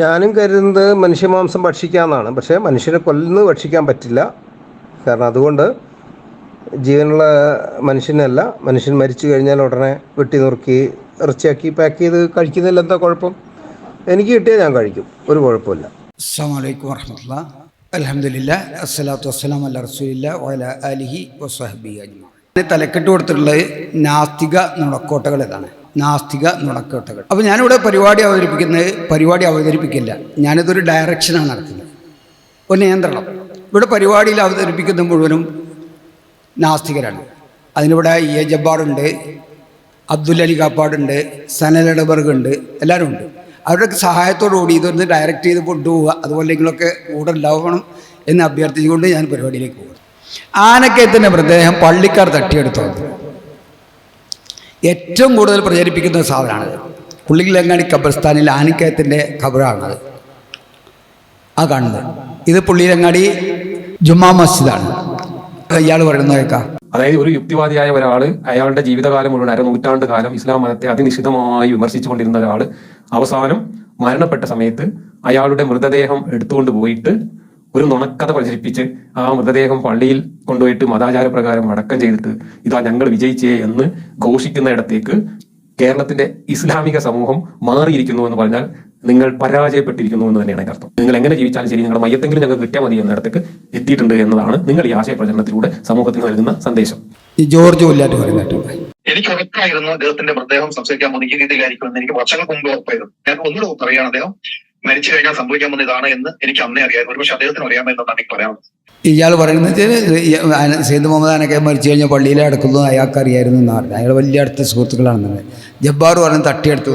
ഞാനും കരുതുന്നത് മനുഷ്യമാംസം ഭക്ഷിക്കാമെന്നാണ് പക്ഷേ മനുഷ്യനെ കൊല്ലുന്നത് ഭക്ഷിക്കാൻ പറ്റില്ല. കാരണം അതുകൊണ്ട് ജീവനുള്ള മനുഷ്യനല്ല. മനുഷ്യൻ മരിച്ചു കഴിഞ്ഞാൽ ഉടനെ വെട്ടി നുറുക്കി ഇറച്ചിയാക്കി പാക്ക് ചെയ്ത് കഴിക്കുന്നില്ല എന്താ കുഴപ്പം? എനിക്ക് കിട്ടിയാൽ ഞാൻ കഴിക്കും. ഒരു കുഴപ്പമില്ല അസ്സാമലൈക്കും വർഹമത്തുള്ള അലഹമില്ല അസ്സലാത്തു വസ്സലാം അല്ല റസൂലില്ല വല അലിഹി വസ്ഹബി അജ്മ തലക്കെട്ട് കൊടുത്തിട്ടുള്ളത് നാസ്തിക നുണക്കോട്ടകൾ ഇതാണ്. നാസ്തിക നുണക്കോട്ടകൾ. അപ്പോൾ ഞാനിവിടെ പരിപാടി അവതരിപ്പിക്കുന്നത് പരിപാടി അവതരിപ്പിക്കില്ല. ഞാനിതൊരു ഡയറക്ഷനാണ് നടത്തുന്നത്. ഒരു നിയന്ത്രണം. ഇവിടെ പരിപാടിയിൽ അവതരിപ്പിക്കുന്ന മുഴുവനും നാസ്തികരാണ്. അതിനിവിടെ എ. ജബ്ബാറുണ്ട് അബ്ദുൽ അലി കാപ്പാടുണ്ട് സനൽ ഇടബർഗ് ഉണ്ട് എല്ലാവരും ഉണ്ട്. അവരുടെ സഹായത്തോടുകൂടി ഇതൊന്ന് ഡയറക്റ്റ് ചെയ്ത് കൊണ്ടുപോവുക അതുപോലെ നിങ്ങളൊക്കെ കൂടെ ഉണ്ടാവണം എന്ന് അഭ്യർത്ഥിച്ചുകൊണ്ട് ഞാൻ പരിപാടിയിലേക്ക് പോകും ആനക്കയത്തിന്റെ മൃതദേഹം പള്ളിക്കാർ തട്ടിയെടുത്തു. ഏറ്റവും കൂടുതൽ പ്രചരിപ്പിക്കുന്ന സാധനമാണത്. പുള്ളിയിലങ്ങാടി ഖബർസ്ഥാനിൽ ആനിക്കയത്തിന്റെ ഖബറാണത് ആ കാണുന്നത്. ഇത് പുള്ളിയിലങ്ങാടി ജുമാ മസ്ജിദാണ്. ഇയാൾ പറയുന്നത് കേൾക്കാം. അതായത് ഒരു യുക്തിവാദിയായ ഒരാൾ അയാളുടെ ജീവിതകാലം മുഴുവൻ അര നൂറ്റാണ്ട് കാലം ഇസ്ലാം മതത്തെ അതിനിശിതമായി വിമർശിച്ചുകൊണ്ടിരുന്ന ഒരാൾ അവസാനം മരണപ്പെട്ട സമയത്ത് അയാളുടെ മൃതദേഹം എടുത്തുകൊണ്ട് പോയിട്ട് ഒരു നുണക്കഥ പ്രചരിപ്പിച്ച് ആ മൃതദേഹം പള്ളിയിൽ കൊണ്ടുപോയിട്ട് മതാചാരപ്രകാരം അടക്കം ചെയ്തിട്ട് ഇതാ ഞങ്ങൾ വിജയിച്ചേ എന്ന് ഘോഷിക്കുന്നിടത്തേക്ക് കേരളത്തിന്റെ ഇസ്ലാമിക സമൂഹം മാറിയിരിക്കുന്നു എന്ന് പറഞ്ഞാൽ നിങ്ങൾ പരാജയപ്പെട്ടിരിക്കുന്നു എന്ന് തന്നെയാണ് അതിന്റെ അർത്ഥം നിങ്ങൾ എങ്ങനെ ജീവിച്ചാലും ശരി നിങ്ങളുടെ മയ്യത്തെങ്കിലും ഞങ്ങൾക്ക് കിട്ടിയാൽ മതി എന്നിടത്തേക്ക് എത്തിയിട്ടുണ്ട് എന്നതാണ് നിങ്ങൾ ഈ ആശയ പ്രചരണത്തിലൂടെ സമൂഹത്തിന് നൽകുന്ന സന്ദേശം. ഈ ജോർജ് കൊല്ലാറ്റ് പറയുന്നുണ്ട് എനിക്ക് ഉറപ്പായിരുന്നു അദ്ദേഹത്തിന്റെ മൃതദേഹം സംസ്കരിക്കാൻ പോകുന്ന ഈ രീതിയിലായിരിക്കുമെന്ന് എനിക്ക് വർഷങ്ങൾക്ക് മുമ്പ് ഉറപ്പായിരുന്നു. ഞാൻ ഒന്നുകൂടെ പറയുകയാണ് അദ്ദേഹം മരിച്ചു കഴിഞ്ഞാൽ സംഭവിക്കാൻ പോകുന്ന ഇതാണ് എന്ന് എനിക്ക് അന്നേ അറിയാം ഒരുപക്ഷെ അദ്ദേഹത്തിന് അറിയാമെന്നാണ് എനിക്ക് പറയാനുള്ളത്. ഇയാൾ പറയുന്നത് സെയ്ദ് മുഹമ്മദ് ആനൊക്കെ മരിച്ചു കഴിഞ്ഞാൽ പള്ളിയിൽ അടക്കുന്നു അയാൾക്ക് അറിയായിരുന്നു എന്ന് പറഞ്ഞു അയാൾ വലിയ അടുത്ത സുഹൃത്തുക്കളാണെന്ന് ജബ്ബാർ പറഞ്ഞ് തട്ടിയെടുത്തു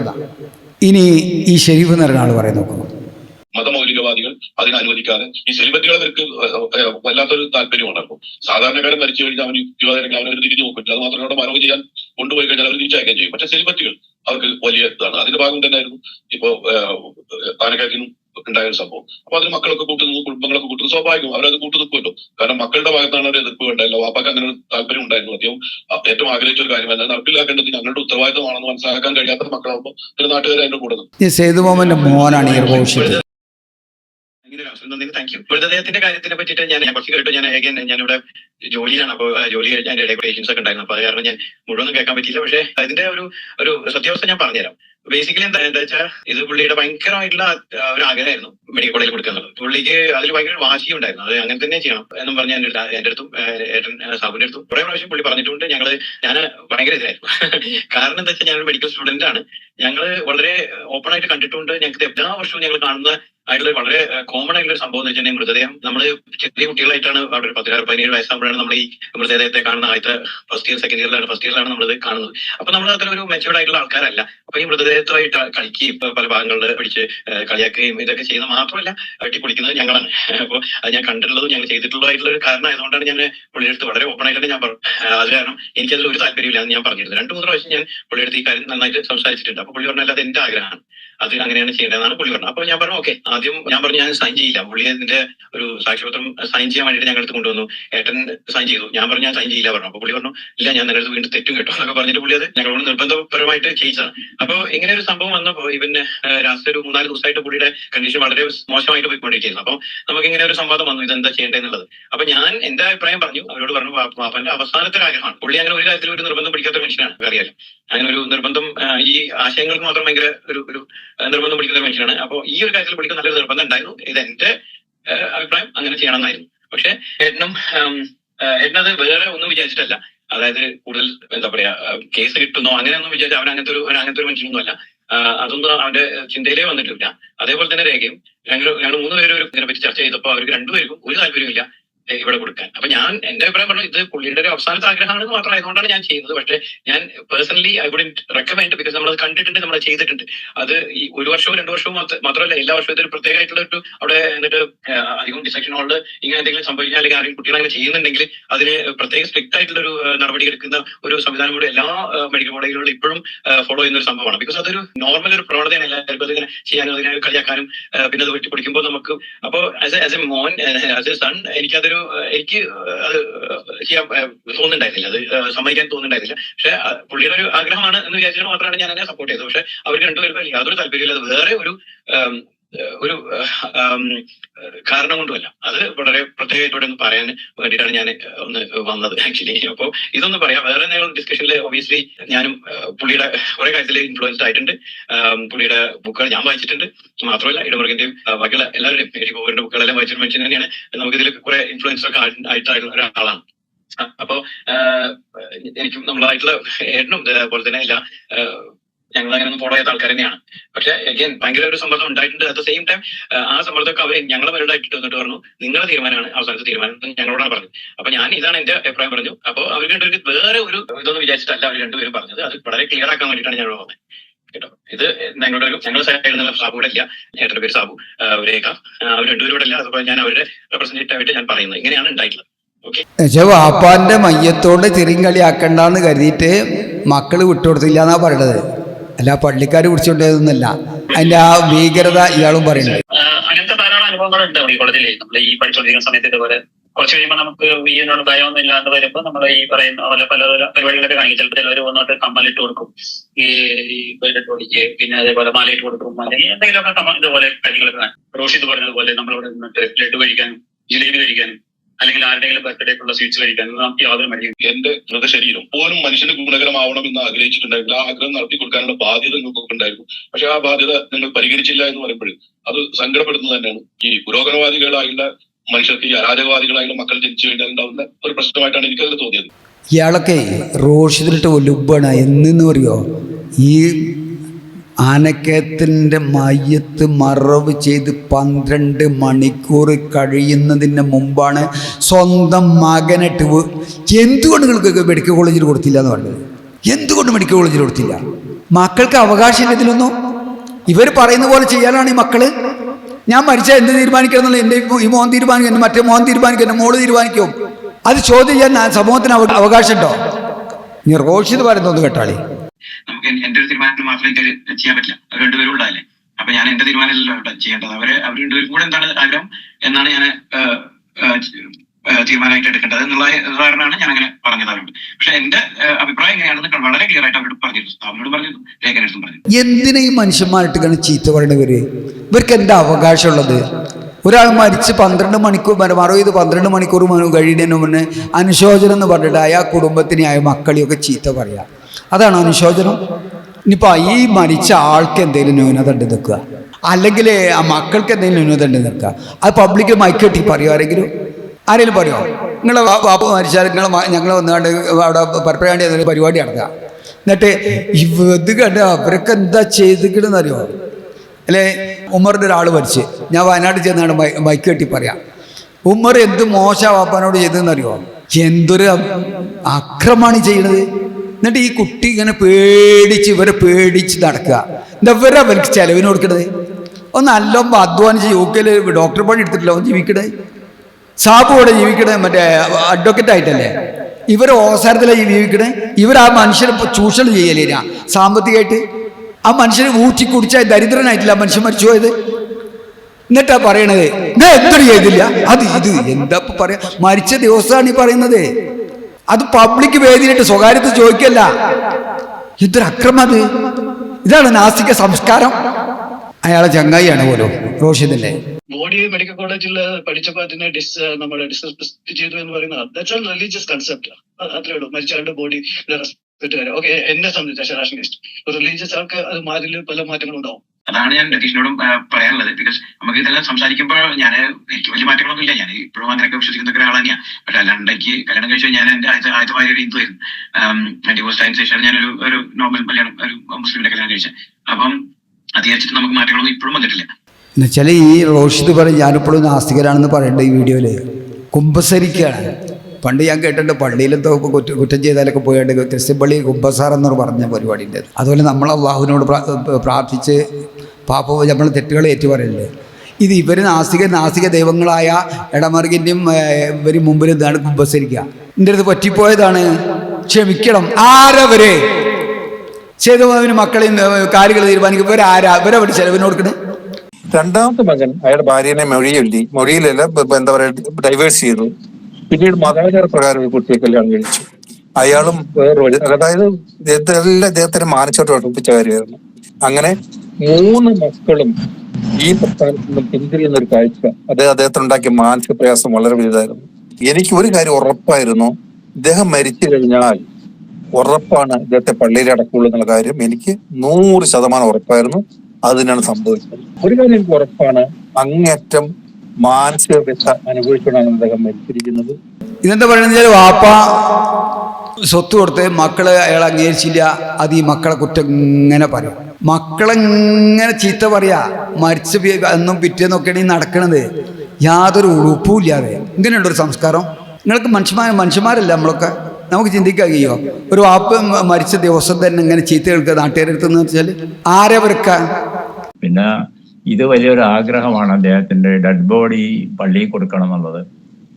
ഇനി ഈ ഷെരീഫ് എന്ന് പറയുന്ന ആൾ പറയുന്നത് നോക്കൂ. മതമൗലികവാദികൾ അതിനെ അനുവദിക്കാതെ ഈ സെലിബ്രിറ്റികളെ അവർക്ക് വല്ലാത്തൊരു താല്പര്യമാണ് അപ്പോൾ സാധാരണക്കാരൻ മരിച്ചു കഴിഞ്ഞാൽ അവന് യുവതിരങ്ങൾ അവനൊരു തിരിഞ്ഞു നോക്കില്ല അത് മാത്രമല്ല അവിടെ മറവ് ചെയ്യാൻ കൊണ്ടുപോയി കഴിഞ്ഞാൽ അവർ തിരിച്ചയക്കാൻ ചെയ്യും. പക്ഷെ സെലിബ്രിറ്റികൾ അവർക്ക് വലിയ ഇതാണ്. അതിന്റെ ഭാഗം തന്നെയായിരുന്നു ഇപ്പോ ആനക്കാക്കിനും ഉണ്ടായ ഒരു സംഭവം. അപ്പൊ അതിന് മക്കളൊക്കെ കൂട്ടുന്നു കുടുംബങ്ങളൊക്കെ കൂട്ടുന്നു സ്വാഭാവികം അവരത് കൂട്ടു നിൽക്കുമല്ലോ കാരണം മക്കളുടെ ഭാഗത്താണ് അവർ എതിർപ്പ് വേണ്ടല്ലോ വാപ്പാക്ക് അങ്ങനെ താല്പര്യം ഉണ്ടായിരുന്നു. അദ്ദേഹം ഏറ്റവും ആഗ്രഹിച്ച ഒരു കാര്യം എന്നാൽ നടപ്പിലാക്കേണ്ടത് ഞങ്ങളുടെ ഉത്തരവാദിത്തമാണെന്ന് മനസ്സിലാക്കാൻ കഴിയാത്ത മക്കളാകുമ്പോൾ ചില നാട്ടുകാർ അതിന്റെ കൂടെ ഭവിഷ്യത്ത് താങ്ക് യു മൃതദേഹത്തിന്റെ കാര്യത്തിനെ പറ്റിയിട്ട് ഞാൻ കുറച്ച് കേട്ടു. ഞാൻ ഏകൻ ഞാനിവിടെ ജോലിയാണ് അപ്പോൾ ജോലി കഴിഞ്ഞാൽ എന്റെ ഇടയിൽ പേഷ്യൻസ് ഒക്കെ ഉണ്ടായിരുന്നു. അപ്പൊ അത് കാരണം ഞാൻ മുഴുവനും കേൾക്കാൻ പറ്റിയില്ല. പക്ഷേ അതിന്റെ ഒരു ഒരു സത്യാവസ്ഥ ഞാൻ പറഞ്ഞുതരാം. ബേസിക്കലി എന്താ എന്താ വെച്ചാൽ ഇത് പുള്ളിയുടെ ഭയങ്കരമായിട്ടുള്ള ഒരു ആഗ്രഹമായിരുന്നു മെഡിക്കൽ കോളേജിൽ കൊടുക്കുക എന്നുള്ളത്. പുള്ളിക്ക് അതിൽ ഭയങ്കര വാശി ഉണ്ടായിരുന്നു. അത് അങ്ങനെ തന്നെ ചെയ്യണം എന്നും പറഞ്ഞ് എന്റെ അടുത്ത് ഏട്ടൻ സാബുവിന്റെ അടുത്തും കുറെ പ്രാവശ്യം പുള്ളി പറഞ്ഞിട്ടുണ്ട്. ഞങ്ങൾ ഞാൻ ഭയങ്കര ഇതായിരുന്നു. കാരണം എന്താ വെച്ചാൽ ഞാനൊരു മെഡിക്കൽ സ്റ്റുഡന്റ് ആണ്. ഞങ്ങൾ വളരെ ഓപ്പൺ ആയിട്ട് കണ്ടിട്ടുണ്ട്. ഞങ്ങൾക്ക് എല്ലാ വർഷവും ഞങ്ങൾ കാണുന്ന ആയിട്ടുള്ള വളരെ കോമൺ ആയിട്ടുള്ള സംഭവം എന്ന് വെച്ചാൽ മൃതദേഹം നമ്മൾ ചെറിയ കുട്ടികളായിട്ടാണ് അവിടെ ഒരു പതിനാറ് പതിനേഴ് വയസ്സാകുമ്പോഴാണ് നമ്മൾ ഈ മൃതദേഹത്തെ കാണുന്ന ആദ്യത്തെ ഫസ്റ്റ് ഇയർ സെക്കൻഡ് ഇയറിലാണ് ഫസ്റ്റ് ഇയറിലാണ് നമ്മൾ ഇത് കാണുന്നത്. അപ്പൊ നമ്മൾ അത്ര ഒരു മെച്ചുവേർഡ് ആയിട്ടുള്ള ആൾക്കാരല്ല. അപ്പൊ ഈ മൃതദേഹത്തുമായിട്ട് കളിക്കുകയും പല ഭാഗങ്ങളിൽ പിടിച്ച് കളിയാക്കുകയും ഇതൊക്കെ ചെയ്യുന്നത് മാത്രമല്ല വെട്ടിപ്പൊളിക്കുന്നത് ഞങ്ങളാണ്. അപ്പോൾ അത് ഞാൻ കണ്ടിട്ടുള്ളതും ഞങ്ങൾ ചെയ്തിട്ടുള്ളതായിട്ടുള്ള ഒരു കാരണം ആയതുകൊണ്ടാണ് ഞാൻ പുള്ളിയുടെ അടുത്ത് വളരെ ഓപ്പൺ ആയിട്ട് ഞാൻ പറഞ്ഞു അത് കാരണം എനിക്കതിൽ ഒരു താല്പര്യമില്ല എന്ന് ഞാൻ പറഞ്ഞിരുന്നു. രണ്ടു മൂന്ന് പ്രാവശ്യം ഞാൻ പുള്ളിയുടെ അടുത്ത് ഈ കാര്യം നന്നായിട്ട് സംസാരിച്ചിട്ടുണ്ട്. അപ്പൊ പുള്ളി പറഞ്ഞാൽ അത് എന്റെ ആഗ്രഹമാണ്. അത് അങ്ങനെയാണ് ചെയ്യേണ്ടതെന്നാണ് പുള്ളി പറഞ്ഞത്. അപ്പൊ ഞാൻ പറഞ്ഞു ഓക്കെ ആദ്യം ഞാൻ പറഞ്ഞു ഞാൻ സൈൻ ചെയ്യില്ല. പുള്ളി എന്റെ ഒരു സാക്ഷ്യപത്രം സൈൻ ചെയ്യാൻ വേണ്ടിയിട്ട് ഞങ്ങൾ അടുത്ത് കൊണ്ടുവന്നു. ഏട്ടൻ സൈൻ ചെയ്തു. ഞാൻ പറഞ്ഞു ഞാൻ സൈൻ ചെയ്യില്ല പറഞ്ഞു. അപ്പൊ പുള്ളി പറഞ്ഞു ഇല്ല ഞാൻ നിങ്ങളുടെ വീണ്ടും തെറ്റും കേട്ടോ എന്നൊക്കെ പറഞ്ഞിട്ട് പുള്ളി അത് ഞങ്ങളോട് നിർബന്ധപരമായിട്ട് ചെയ്യിച്ചതാണ്. അപ്പൊ ഇങ്ങനെ ഒരു സംഭവം വന്നപ്പോ ഇവന് രാസ ഒരു മൂന്നാൽ ദിവസമായിട്ട് പുള്ളിയുടെ കണ്ടീഷൻ വളരെ മോശമായിട്ട് പോയിക്കൊണ്ടിരിക്കുന്നു അപ്പൊ നമുക്ക് ഇങ്ങനെ ഒരു സംവാദം വന്നു. ഇതെന്താ ചെയ്യേണ്ടതെന്നുള്ളത് അപ്പൊ ഞാൻ എന്റെ അഭിപ്രായം പറഞ്ഞു. അവരോട് പറഞ്ഞു "വാ- വാപ്പന്റെ അവസാനത്തെ ആഗ്രഹമാണ് പുള്ളി അങ്ങനെ ഒരു കാര്യത്തിൽ ഒരു നിർബന്ധം പിടിക്കാത്ത മനുഷ്യനാണ്. അറിയാലോ അങ്ങനെ ഒരു നിർബന്ധം ഈ ആശയങ്ങൾക്ക് മാത്രം ഭയങ്കര ഒരു ഒരു നിർബന്ധം പിടിക്കുന്ന മനുഷ്യനാണ്. അപ്പൊ ഈ ഒരു കാര്യത്തിൽ പുള്ളിക്ക് നല്ലൊരു നിർബന്ധം ഉണ്ടായിരുന്നു. ഇത് എന്റെ അഭിപ്രായം അങ്ങനെ ചെയ്യണമെന്നായിരുന്നു. പക്ഷെ എണ്ണം എണ്ണത് വേറെ ഒന്നും വിചാരിച്ചിട്ടല്ല. അതായത് കൂടുതൽ എന്താ പറയാ കേസ് കിട്ടുന്നോ അങ്ങനെയൊന്നും വിചാരിച്ച അവൻ അങ്ങനത്തെ ഒരു അങ്ങനത്തെ ഒരു മനുഷ്യനൊന്നും അല്ല അതൊന്നും അവന്റെ ചിന്തയിലേ വന്നിട്ടില്ല. അതേപോലെ തന്നെ രേഖയും ഞങ്ങൾ ഞങ്ങൾ മൂന്ന് പേരും ഒരു ഇതിനെ പറ്റി ചർച്ച ചെയ്തപ്പോൾ അവർക്ക് രണ്ടുപേർക്കും ഒരു താല്പര്യമില്ല ഇവിടെ കൊടുക്കാൻ. അപ്പൊ ഞാൻ എന്റെ അഭിപ്രായം പറഞ്ഞു ഇത് പുള്ളിയുടെ ഒരു അവസാനത്തെ ആഗ്രഹമാണെന്ന് മാത്രം ആയതുകൊണ്ടാണ് ഞാൻ ചെയ്യുന്നത്. പക്ഷെ ഞാൻ personally I would recommend because നമ്മൾ അത് കണ്ടിട്ടുണ്ട് നമ്മൾ ചെയ്തിട്ടുണ്ട്. അത് ഈ ഒരു വർഷവും രണ്ടു വർഷവും മാത്രമല്ല എല്ലാ വർഷവും ഇതൊരു പ്രത്യേകമായിട്ടുള്ള ഒരു അവിടെ എന്നിട്ട് അധികം ഡിസക്ഷൻ ഹോളിൽ ഇങ്ങനെ എന്തെങ്കിലും സംഭവിക്കാൻ അല്ലെങ്കിൽ ആരെങ്കിലും കുട്ടികൾ അങ്ങനെ ചെയ്യുന്നുണ്ടെങ്കിൽ അതിന് പ്രത്യേക സ്ട്രിക്റ്റ് ആയിട്ടുള്ള ഒരു നടപടി എടുക്കുന്ന ഒരു സംവിധാനം കൂടി എല്ലാ മെഡിക്കൽ കോളേജുകളിലും ഇപ്പോഴും ഫോളോ ചെയ്യുന്ന ഒരു സംഭവമാണ്. ബിക്കോസ് അതൊരു നോർമൽ ഒരു പ്രവണതയാണ് എല്ലാവർക്കും. അതിങ്ങനെ ചെയ്യാനും അതിനെ കളിയാക്കാനും പിന്നെ അത് വെട്ടി പിടിക്കുമ്പോൾ നമുക്ക് അപ്പോൾ ആസ് എ മോൻ ആസ് എ സൺ എനിക്കതൊരു എനിക്ക് അത് ചെയ്യാൻ തോന്നുന്നുണ്ടായിരുന്നില്ല. അത് സമ്മതിക്കാൻ തോന്നുന്നുണ്ടായിരുന്നില്ല. പക്ഷെ പുള്ളിയുടെ ഒരു ആഗ്രഹമാണ് എന്ന് വിചാരിച്ചിട്ട് മാത്രമാണ് ഞാൻ അതിനെ സപ്പോർട്ട് ചെയ്തത്. പക്ഷെ അവർക്ക് രണ്ടുപേർക്കും യാതൊരു താല്പര്യമില്ല അത് വേറെ ഒരു ഒരു കാരണം കൊണ്ടുമല്ല. അത് വളരെ പ്രത്യേകമായിട്ട് പറയാൻ വേണ്ടിയിട്ടാണ് ഞാൻ ഒന്ന് വന്നത് ആക്ച്വലി അപ്പൊ ഇതൊന്ന് പറയാം. വേറെ എന്തെങ്കിലും ഡിസ്കഷനിൽ ഒബിയസ്ലി ഞാനും പുള്ളിയുടെ കുറെ കാര്യത്തിൽ ഇൻഫ്ലുവൻസ്ഡ് ആയിട്ടുണ്ട്. പുള്ളിയുടെ ബുക്കുകൾ ഞാൻ വായിച്ചിട്ടുണ്ട്. മാത്രമല്ല ഇടമുറകിന്റെയും ബാക്കിയുള്ള എല്ലാവരുടെയും എരി ഗോവറിന്റെ ബുക്കുകളെല്ലാം വായിച്ചിട്ട് മനുഷ്യൻ തന്നെയാണ്. നമുക്കിതിൽ കുറെ ഇൻഫ്ലുവൻസ് ഒക്കെ ആയി- ആയിട്ടുള്ള ഒരാളാണ്. അപ്പോ എനിക്കും നമ്മളായിട്ടുള്ള ഏട്ടനും അതുപോലെ തന്നെ എല്ലാ ഞങ്ങൾ അങ്ങനെ ഫോളോ ചെയ്ത ആൾക്കാർ തന്നെയാണ്. പക്ഷെ again ഭയങ്കര ഒരു സമ്മർദ്ദം ഉണ്ടായിട്ടുണ്ട്. അറ്റ് ദ സെയിം ടൈം ആ സമ്മർദ്ദമൊക്കെ അവർ ഞങ്ങളെ വലുതായിട്ട് വന്നിട്ട് പറഞ്ഞു നിങ്ങളുടെ തീരുമാനമാണ് അവസാനത്തെ തീരുമാനം ഞങ്ങളോടാണ് പറഞ്ഞത്. അപ്പൊ ഞാൻ ഇതാണ് എന്റെ അഭിപ്രായം പറഞ്ഞു. അപ്പൊ അവർ രണ്ടുപേർക്ക് വേറെ ഒരു ഇതൊന്നും വിചാരിച്ചിട്ടല്ല അവർ രണ്ടുപേരും പറഞ്ഞത്. അത് വളരെ ക്ലിയർ ആക്കാൻ വേണ്ടിയിട്ടാണ് ഞങ്ങൾ പറഞ്ഞത് കേട്ടോ? ഇത് ഞങ്ങളുടെ ഒരു ഞങ്ങളുടെ സൈഡിൽ നിന്നുള്ള സാബു ഇവിടെ ഇല്ല. പേര് സാബു. ആഹ് അവർ രണ്ടുപേരും ഇവിടെ ഇല്ല അതുപോലെ ഞാൻ അവരുടെ റെപ്രസെന്റേറ്റീവ് ആയിട്ട് ഞാൻ പറയുന്നത്. ഇങ്ങനെയാണ് ഉണ്ടായിട്ടുള്ളത്. പക്ഷെ വാപ്പാന്റെ മയ്യത്തോട് ചെറിയും കളിയാക്കണ്ടെന്ന് കരുതിയിട്ട് മക്കൾ വിട്ടുകൊടുത്തില്ല എന്നാ പറയണത്? അല്ല പള്ളിക്കാർ പിടിച്ചോണ്ടതൊന്നുമല്ല അതിന്റെ ആ ഭീകരത ഇയാളും പറയുന്നുണ്ട് ആഹ് അങ്ങനത്തെ ധാരാളം അനുഭവങ്ങളുണ്ട് ഈ കോളേജിൽ നമ്മൾ ഈ പഠിച്ചുകൊണ്ടിരിക്കുന്ന സമയത്ത് ഇതുപോലെ കുറച്ച് കഴിയുമ്പോൾ നമുക്ക് എന്നോട് ഭയമൊന്നും ഇല്ലാണ്ട് വരുമ്പോൾ നമ്മൾ ഈ പറയുന്ന പോലെ പല പരിപാടികളൊക്കെ കാണിക്കും. ചിലപ്പോൾ ചിലവർ വന്നിട്ട് കമ്മലിട്ട് കൊടുക്കും. ഈ ഈ ബെല്ലിട്ട് ഓടിക്ക് പിന്നെ അതേപോലെ മാലയിട്ട് കൊടുക്കും. അല്ലെങ്കിൽ എന്തെങ്കിലുമൊക്കെ ഇതുപോലെ കാര്യങ്ങളൊക്കെ റോഷിത് പറഞ്ഞതുപോലെ നമ്മളിവിടെ നിന്നിട്ട് ലഡു കഴിക്കാനും ജിലേബി കഴിക്കാനും അല്ലെങ്കിൽ ആരുടെങ്കിലും ബർത്ത്ഡേക്കുള്ള സ്വീറ്റ്സ് കഴിക്കാൻ നമുക്ക് യാതൊരു മടിയും എന്റെ മൃതശരീരം പോലും മനുഷ്യന് ഗുണകരമാവണം എന്ന് ആഗ്രഹിച്ചിട്ടുണ്ടായിരുന്നു ആ ആഗ്രഹം നടത്തി കൊടുക്കാനുള്ള ബാധ്യത നിങ്ങൾക്കൊക്കെ ഉണ്ടായിരുന്നു. പക്ഷെ ആ ബാധ്യത നിങ്ങൾ പരിഹരിച്ചില്ല എന്ന് പറയുമ്പോൾ അത് സങ്കടപ്പെടുന്നത് തന്നെയാണ്. ഈ പുരോഗമനവാദികളായുള്ള മനുഷ്യർക്ക് ഈ അരാജകവാദികളായുള്ള മക്കൾ ജനിച്ചു കഴിഞ്ഞാൽ ഉണ്ടാവുന്ന ഒരു പ്രശ്നമായിട്ടാണ് എനിക്കത് തോന്നിയത്. ഇയാളൊക്കെ റോഷിതിലിട്ട് ഒലുബാണ് എന്നു പറയുമോ ഈ ആനക്കയത്തിന്റെ മയ്യത്ത് മറവ് ചെയ്ത് പന്ത്രണ്ട് മണിക്കൂർ കഴിയുന്നതിന് മുമ്പാണ് സ്വന്തം മകനിട്ട് എന്തുകൊണ്ട് നിങ്ങൾക്ക് മെഡിക്കൽ കോളേജിൽ കൊടുത്തില്ല എന്ന് പറഞ്ഞത്? എന്തുകൊണ്ട് മെഡിക്കൽ കോളേജിൽ കൊടുത്തില്ല? മക്കൾക്ക് അവകാശമില്ല ഇതിലൊന്നും? ഇവർ പറയുന്ന പോലെ ചെയ്യാനാണ് ഈ മക്കൾ? ഞാൻ മരിച്ചാൽ എന്ത് തീരുമാനിക്കണം എന്നുള്ള എന്റെ ഈ മോൻ തീരുമാനിക്കും എന്റെ മറ്റേ മോൻ തീരുമാനിക്കും എന്റെ മോൾ തീരുമാനിക്കും. അത് ചോദ്യം ചെയ്യാൻ സമൂഹത്തിന് അവ- അവകാശമുണ്ടോ? നീ റോഷിത് പറയുന്നത് കേട്ടാളി. നമുക്ക് എന്റെ ഒരു തീരുമാനത്തിന് മാത്രം എനിക്ക് ചെയ്യാൻ പറ്റില്ല. രണ്ടുപേരും ഉള്ളതല്ലേ? അപ്പൊ ഞാൻ എന്റെ തീരുമാനമല്ലല്ലോ ചെയ്യേണ്ടത്. അവർ അവർ രണ്ടുപേരും കൂടെ എന്താണ് ആഗ്രഹം എന്നാണ് ഞാൻ തീരുമാനമായിട്ട് എടുക്കേണ്ടത് എന്നുള്ള കാരണമാണ് ഞാൻ അങ്ങനെ പറഞ്ഞത് അവരോട്. പക്ഷെ എന്റെ അഭിപ്രായം എങ്ങനെയാണെന്ന് വളരെ ക്ലിയർ ആയിട്ട് അവരോട് പറഞ്ഞിരുന്നു. അവരോട് പറഞ്ഞിരുന്നു. രേഖനടുത്തും പറഞ്ഞു എന്തിനാ ഈ മനുഷ്യന്മാരായിട്ട് ഇങ്ങനെ ചീത്ത പറയണവര്? ഇവർക്ക് എന്താ അവകാശമുള്ളത്? ഒരാൾ മരിച്ച് പന്ത്രണ്ട് മണിക്കൂർ മരം അറുപത് പന്ത്രണ്ട് മണിക്കൂർ കഴിയുന്നതിന് മുന്നേ അനുശോചനം എന്ന് പറഞ്ഞിട്ട് അയാൾ കുടുംബത്തിനെ അയാൾ മക്കളെയൊക്കെ ചീത്ത പറയാം. അതാണ് അനുശോചനം? ഇനിയിപ്പോൾ ഈ മരിച്ച ആൾക്ക് എന്തെങ്കിലും ന്യൂനത ഉണ്ട് നിൽക്കുക. അല്ലെങ്കിൽ ആ മക്കൾക്ക് എന്തെങ്കിലും ന്യൂനത ഉണ്ട് നിൽക്കുക. അത് പബ്ലിക്കിൽ മൈക്കെട്ടി പറയുമോ ആരെങ്കിലും? ആരെങ്കിലും പറയുമോ നിങ്ങളെ വാപ്പ മരിച്ചാൽ നിങ്ങൾ ഞങ്ങൾ വന്നുകൊണ്ട് അവിടെ പരപ്പഴാണ്ടി എന്നൊരു പരിപാടി നടക്കുക. എന്നിട്ട് ഇത് കണ്ട് അവരൊക്കെ എന്താ ചെയ്തിക്കണെന്ന് അറിയോ അല്ലേ? ഉമ്മറിന്റെ ഒരാൾ മരിച്ച്. ഞാൻ വയനാട് ചെന്നാണ് മൈക്ക് കെട്ടി പറയാം. ഉമ്മർ എന്ത് മോശ വാപ്പാനോട് ചെയ്തതെന്നറിയോ? എന്തൊരു അക്രമാണ് ചെയ്യണത്. എന്നിട്ട് ഈ കുട്ടി ഇങ്ങനെ പേടിച്ച് ഇവരെ പേടിച്ച് നടക്കുക. എന്താ ഇവരെ അവർക്ക് ചെലവിന് കൊടുക്കണത്? ഒന്ന് നല്ലോണം അധ്വാനിച്ച് യു കെയിൽ ഡോക്ടർ പണി എടുത്തിട്ടില്ല ഒന്ന് ജീവിക്കണേ. സാബു ഇവിടെ ജീവിക്കണേ മറ്റേ അഡ്വക്കറ്റ് ആയിട്ടല്ലേ? ഇവർ ഓസാരത്തിലാണ് ജീവിക്കണേ. ഇവർ ആ മനുഷ്യനെ ചൂഷണം ചെയ്യലില്ല സാമ്പത്തികമായിട്ട്. ആ മനുഷ്യനെ ഊറ്റി കുടിച്ചാൽ ദരിദ്രനായിട്ടില്ല ആ മനുഷ്യൻ മരിച്ചു പോയത്. എന്നിട്ടാ പറയണത് ഞാൻ എത്ര ചെയ്തില്ല? അത് ഇത് എന്താ പറയാ? മരിച്ച ദിവസമാണ് ഈ പറയുന്നത്. അത് പബ്ലിക് വേദിയിലിട്ട് സ്വകാര്യത്തിൽ ചോദിക്കല്ല. ഇതൊരു അക്രമം അത്? ഇതാണ് നാസ്തിക സംസ്കാരം. അയാളെ ചങ്ങായിയാണ് പോലും റോഷിദിന്റെ. ബോഡി മെഡിക്കൽ കോളേജിൽ പഠിച്ചപ്പോൾ അതിനെ ഡിസ് നമ്മൾ ഡിസ്കസ് ചെയ്തു എന്ന് പറയുന്നത് ദാറ്റ്സ് ഓൾ റിലീജിയസ് കൺസെപ്റ്റ് അത്രേ ഉള്ളൂ. മരിച്ചാളുടെ ബോഡി ഓക്കെ എന്നെ സംബന്ധിച്ച നാഷണലിസ്റ്റ് റിലീജിയസ് ആൾക്ക് അത് മാറിൽ പല മാറ്റങ്ങളും ഉണ്ടാവും അതാണ് ഞാൻ രതീഷിനോടും പറയാനുള്ളത്. ബിക്കോസ് നമുക്ക് ഇതെല്ലാം സംസാരിക്കുമ്പോൾ ഞാൻ എനിക്ക് വലിയ മാറ്റങ്ങളൊന്നും ഇല്ല. ഞാൻ ഇപ്പോഴും അങ്ങനെയൊക്കെ വിശ്വസിക്കുന്ന ഒരാൾ തന്നെയാണ് പക്ഷെ അല്ലാണ്ട് കല്യാണം കഴിച്ചാൽ ഞാൻ എന്റെ ആദ്യത്തെ ഭാര്യ ഒരു ഹിന്ദുവായിരുന്നു. ഡിവോഴ്സ് ആയതിനു ശേഷം ഞാനൊരു ഒരു നോർമൽ കല്യാണം ഒരു മുസ്ലിമിന്റെ കല്യാണം കഴിച്ചത്. അപ്പം അത് വിചാരിച്ചിട്ട് നമുക്ക് മാറ്റങ്ങളൊന്നും ഇപ്പോഴും വന്നിട്ടില്ല. എന്നുവെച്ചാൽ ഈ റോഷിത് പറയും ഞാനിപ്പോഴും നാസ്തികരാണെന്ന് പറയേണ്ട ഈ വീഡിയോയിൽ കുംഭസരിക്കുകയാണ് പണ്ട് ഞാൻ കേട്ടിട്ടുണ്ട് പള്ളിയിലത്തെ കുറ്റ കുറ്റം ചെയ്താലൊക്കെ പോയിട്ട് ക്രിസ്ത്യൻ പള്ളി കുമ്പസാർ എന്ന് പറഞ്ഞ പരിപാടിന്റെ അതുപോലെ നമ്മൾ അള്ളാഹുവിനോട് പ്രാർത്ഥിച്ച് പാപ്പ നമ്മൾ തെറ്റുകൾ ഏറ്റുപറയുന്നുണ്ട് ഇത് ഇവർ നാസ്തിക നാസ്തിക ദൈവങ്ങളായ ഇടമറുകിന്റെയും ഇവർ മുമ്പിൽ ഇതാണ് കുമ്പസരിക്കുക എന്റെ അടുത്ത് പറ്റിപ്പോയതാണ്. ക്ഷമിക്കണം. ആരവരെ ചെയ്തവന് മക്കളെയും കാര്യങ്ങൾ തീരുമാനിക്കും. ഇവരാരാ? ഇവരവർ ചെലവിന് കൊടുക്കണേ? രണ്ടാമത്തെ മകൻ അയാളുടെ ഭാര്യനെ മൊഴിയൊല്ലി മൊഴിയിലല്ല എന്താ പറയുക ഡൈവേഴ്സ് ചെയ്തു. പിന്നീട് മതാചാര പ്രകാരം ഒരു കുട്ടിയെ കല്യാണം കഴിച്ചു. അയാളും അതായത് എല്ലാം ഇദ്ദേഹത്തിന് മാനസികമായിട്ട് ഉറപ്പിച്ച കാര്യമായിരുന്നു. അങ്ങനെ മൂന്ന് മക്കളും ഈ പ്രസ്ഥാനത്തിൽ നിന്ന് പിന്തിരിയുന്ന ഒരു കാഴ്ച അത് അദ്ദേഹത്തിനുണ്ടാക്കിയ മാനസിക പ്രയാസം വളരെ വലുതായിരുന്നു. എനിക്ക് ഒരു കാര്യം ഉറപ്പായിരുന്നു. ഇദ്ദേഹം മരിച്ചു കഴിഞ്ഞാൽ ഉറപ്പാണ് ഇദ്ദേഹത്തെ പള്ളിയിൽ അടക്കുള്ളൂ എന്നുള്ള കാര്യം എനിക്ക് നൂറ് ശതമാനം ഉറപ്പായിരുന്നു. അത് തന്നെയാണ് സംഭവിച്ചത്. ഒരു കാര്യം എനിക്ക് ഉറപ്പാണ്. അങ്ങേറ്റം മാനസിക വ്യഥ അനുഭവിച്ചുകൊണ്ടാണ് അദ്ദേഹം മരിച്ചിരിക്കുന്നത്. ഇതെന്താ പറയുന്നത് വാപ്പ സ്വത്ത് കൊടുത്ത് മക്കൾ അയാൾ അംഗീകരിച്ചില്ല അത് ഈ മക്കളെ കുറ്റം ഇങ്ങനെ പറയും. മക്കളെങ്ങനെ ചീത്ത പറയാ? മരിച്ച എന്നും പിറ്റേന്നൊക്കെയാണ് ഈ നടക്കണത്. യാതൊരു ഉറുപ്പുമില്ലാതെ ഇങ്ങനെയുള്ളൊരു സംസ്കാരം. നിങ്ങൾക്ക് മനുഷ്യന്മാർ മനുഷ്യന്മാരല്ല നമ്മളൊക്കെ. നമുക്ക് ചിന്തിക്കാൻ കഴിയോ? ഒരു വാപ്പ മരിച്ച ദിവസം തന്നെ ഇങ്ങനെ ചീത്ത കേൾക്കുക നാട്ടുകാരെടുത്തെന്ന് വെച്ചാൽ ആരെ വെറുക്കാൻ പിന്നെ ഇത് വലിയൊരു ആഗ്രഹമാണ് അദ്ദേഹത്തിന്റെ ഡെഡ് ബോഡി പള്ളിയിൽ കൊടുക്കണം എന്നുള്ളത്.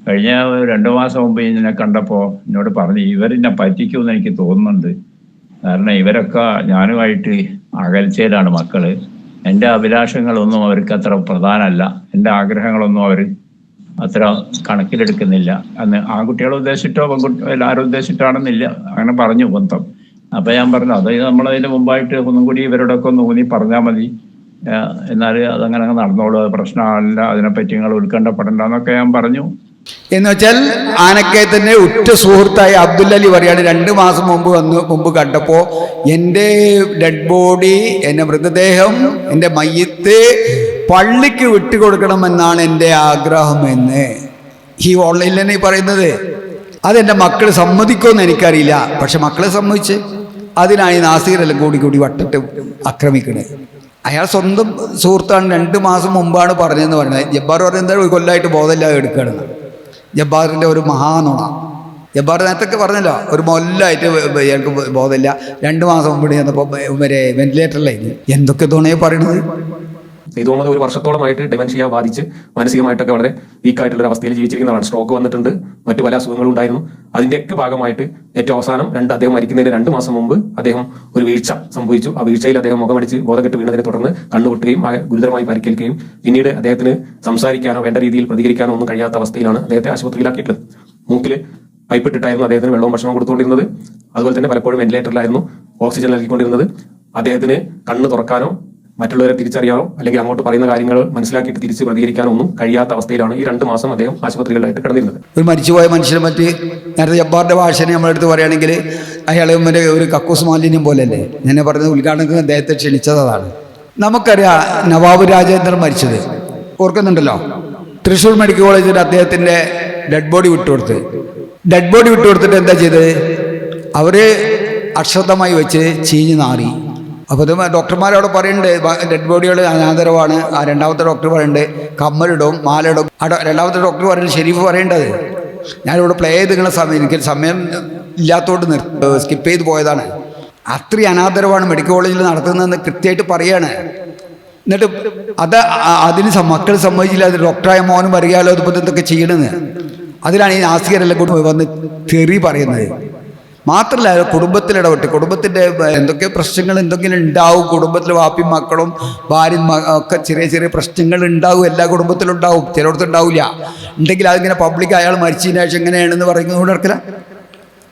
കഴിഞ്ഞ രണ്ടു മാസം മുമ്പ് ഇതിനെ കണ്ടപ്പോൾ എന്നോട് പറഞ്ഞു ഇവരെന്നെ പറ്റിക്കുമെന്ന് എനിക്ക് തോന്നുന്നുണ്ട്. കാരണം ഇവരൊക്കെ ഞാനുമായിട്ട് അകൽച്ചയിലാണ് മക്കൾ. എന്റെ അഭിലാഷങ്ങളൊന്നും അവർക്ക് അത്ര പ്രധാനമല്ല. എന്റെ ആഗ്രഹങ്ങളൊന്നും അവർ അത്ര കണക്കിലെടുക്കുന്നില്ല. അന്ന് ആൺകുട്ടികളെ ഉദ്ദേശിച്ചിട്ടോ പെൺകുട്ടി എല്ലാവരും ഉദ്ദേശിച്ചിട്ടാണെന്നില്ല. അങ്ങനെ പറഞ്ഞു മൊത്തം. അപ്പൊ ഞാൻ പറഞ്ഞു അത് നമ്മളതിന് മുമ്പായിട്ട് ഒന്നും കൂടി ഇവരോടൊക്കെ ഒന്ന് ഊന്നി പറഞ്ഞാൽ മതി. എന്നാൽ അതങ്ങനെ നടന്നോളൂ. അത് പ്രശ്നമല്ല. അതിനെപ്പറ്റി നിങ്ങൾ ഉത്കണ്ഠപ്പെടണ്ട എന്നൊക്കെ ഞാൻ പറഞ്ഞു. എന്ന് വെച്ചാൽ ആനക്കയത്തിന്റെ ഉറ്റ സുഹൃത്തായ അബ്ദുല്ലലി പറയാണ് രണ്ട് മാസം മുമ്പ് വന്ന് മുമ്പ് കണ്ടപ്പോ എന്റെ ഡെഡ് ബോഡി എന്റെ മൃതദേഹം എന്റെ മയ്യത്ത് പള്ളിക്ക് വിട്ടുകൊടുക്കണമെന്നാണ് എന്റെ ആഗ്രഹം എന്ന് ഈ ഓൺലൈനിൽ തന്നെ പറയുന്നത്. അതെന്റെ മക്കൾ സമ്മതിക്കുമെന്ന് എനിക്കറിയില്ല. പക്ഷെ മക്കളെ സമ്മതിച്ച് അതിനായി നാസികരെല്ലാം കൂടി കൂടി വട്ടിട്ട് ആക്രമിക്കണത് അയാൾ സ്വന്തം സുഹൃത്താണ്. രണ്ട് മാസം മുമ്പാണ് പറഞ്ഞതെന്ന് പറഞ്ഞത് ജബ്ബാർ പറയുന്നത് ഒരു കൊല്ലമായിട്ട് ബോധമില്ലാതെ എടുക്കുകയാണ്. ജബ്ബാറിന്റെ ഒരു മഹാനുണ. ജബ്ബാർ നേരത്തെ പറഞ്ഞല്ലോ ഒരു മൊല്ലായിട്ട് ഇയാൾക്ക് ബോധമില്ല. രണ്ട് മാസം മുമ്പ് ചെന്നപ്പോൾ ഇവരെ വെന്റിലേറ്ററിലായിരുന്നു എന്തൊക്കെ തുണയെ പറയണത്? സെയ്ദ് തോന്നുന്നത് ഒരു വർഷത്തോളമായിട്ട് ഡെമൻഷ്യ ബാധിച്ച് മാനസികമായിട്ടൊക്കെ വളരെ വീക്കായിട്ടുള്ള അവസ്ഥയിൽ ജീവിച്ചിരിക്കുന്നതാണ് സ്ട്രോക്ക് വന്നിട്ടുണ്ട്. മറ്റു പല അസുഖങ്ങളും ഉണ്ടായിരുന്നു. അതിന്റെയൊക്കെ ഭാഗമായിട്ട് ഏറ്റവും അവസാനം രണ്ട് അദ്ദേഹം മരിക്കുന്നതിന് രണ്ട് മാസം മുമ്പ് അദ്ദേഹം ഒരു വീഴ്ച സംഭവിച്ചു. ആ വീഴ്ചയിൽ അദ്ദേഹം മുഖമടിച്ച് ബോധകെട്ട് വീണതിനെ തുടർന്ന് കണ്ണുപൊട്ടുകയും ഗുരുതരമായി പരിക്കേൽക്കുകയും പിന്നീട് അദ്ദേഹത്തിന് സംസാരിക്കാനോ വേണ്ട രീതിയിൽ പ്രതികരിക്കാനോ ഒന്നും കഴിയാത്ത അവസ്ഥയിലാണ് അദ്ദേഹത്തെ ആശുപത്രിയിലാക്കിയിട്ടുള്ളത്. മൂക്കിൽ പൈപ്പിട്ടിട്ടായിരുന്നു അദ്ദേഹത്തിന് വെള്ളവും ഭക്ഷണവും കൊടുത്തുകൊണ്ടിരുന്നത്. അതുപോലെ തന്നെ പലപ്പോഴും വെന്റിലേറ്ററിലായിരുന്നു ഓക്സിജൻ നൽകിക്കൊണ്ടിരുന്നത്. അദ്ദേഹത്തിന് കണ്ണ് തുറക്കാനോ മറ്റുള്ളവരെ തിരിച്ചറിയാനോ അല്ലെങ്കിൽ അങ്ങോട്ട് പറയുന്ന കാര്യങ്ങൾ മനസ്സിലാക്കിയിട്ട് തിരിച്ച് പ്രതികരിക്കാനോ ഒന്നും കഴിയാത്ത അവസ്ഥയിലാണ് ഈ രണ്ട് മാസം അദ്ദേഹം ആശുപത്രികളിലായിട്ട് കിടന്നിരുന്നത്. ഒരു മരിച്ചുപോയ മനുഷ്യനെ പറ്റി നേരത്തെ ജബ്ബാറിന്റെ ഭാഷനെ നമ്മളെടുത്ത് പറയുകയാണെങ്കിൽ അയാൾ ഒരു കക്കൂസ് മാലിന്യം പോലെയല്ലേ? ഞാൻ പറഞ്ഞത് ഉദ്ഘാടനത്തിന് അദ്ദേഹത്തെ ക്ഷണിച്ചതാണ് നമുക്കറിയാം നവാബ് രാജേന്ദ്രൻ മരിച്ചത്. ഓർക്കുന്നുണ്ടല്ലോ? തൃശ്ശൂർ മെഡിക്കൽ കോളേജിൽ അദ്ദേഹത്തിന്റെ ഡെഡ് ബോഡി വിട്ടുകൊടുത്ത്. ഡെഡ് ബോഡി വിട്ടുകൊടുത്തിട്ട് എന്താ ചെയ്തത്? അവർ അക്ഷതമായി വെച്ച് ചീഞ്ഞ് നാറി. അപ്പോൾ ഇത് ഡോക്ടർമാരോട് പറയുന്നുണ്ട് ഡെഡ് ബോഡികൾ അനാദരവാണ്. ആ രണ്ടാമത്തെ ഡോക്ടർ പറയുന്നുണ്ട് കമ്മലിടും മാലിടും ആ രണ്ടാമത്തെ ഡോക്ടർ പറയുന്നത് ഷെരീഫ് പറയേണ്ടത്? ഞാനിവിടെ പ്ലേ ചെയ്ത് നിങ്ങളെ സമയം എനിക്ക് സമയം ഇല്ലാത്തതുകൊണ്ട് നിർ സ്കിപ്പ് ചെയ്ത് പോയതാണ്. അത്രയും അനാദരവാണ് മെഡിക്കൽ കോളേജിൽ നടത്തുന്നതെന്ന് കൃത്യമായിട്ട് പറയാണ്. എന്നിട്ട് അത് അതിന് മക്കൾ സമ്മതിച്ചില്ല അത് ഡോക്ടറായ മോനും അറിയാലോ അതുപോലെ എന്തൊക്കെ ചെയ്യണമെന്ന് അതിലാണ് ഈ നാസികരെല്ലാം കൂടി വന്ന് തെറി പറയുന്നത്. മാത്രമല്ല കുടുംബത്തിൽ ഇടപെട്ട് കുടുംബത്തിന്റെ എന്തൊക്കെ പ്രശ്നങ്ങൾ എന്തെങ്കിലും ഉണ്ടാവും കുടുംബത്തിൽ വാപ്പി മക്കളും ഭാര്യ ഒക്കെ ചെറിയ ചെറിയ പ്രശ്നങ്ങൾ ഉണ്ടാവും എല്ലാ കുടുംബത്തിലും ഉണ്ടാവും ചിലയിടത്ത് ഉണ്ടാവില്ല. ഉണ്ടെങ്കിൽ അതിങ്ങനെ പബ്ലിക് അയാൾ മരിച്ചതിന് ശേഷം എങ്ങനെയാണെന്ന് പറയുന്നത് കൊണ്ട് നടക്കില്ല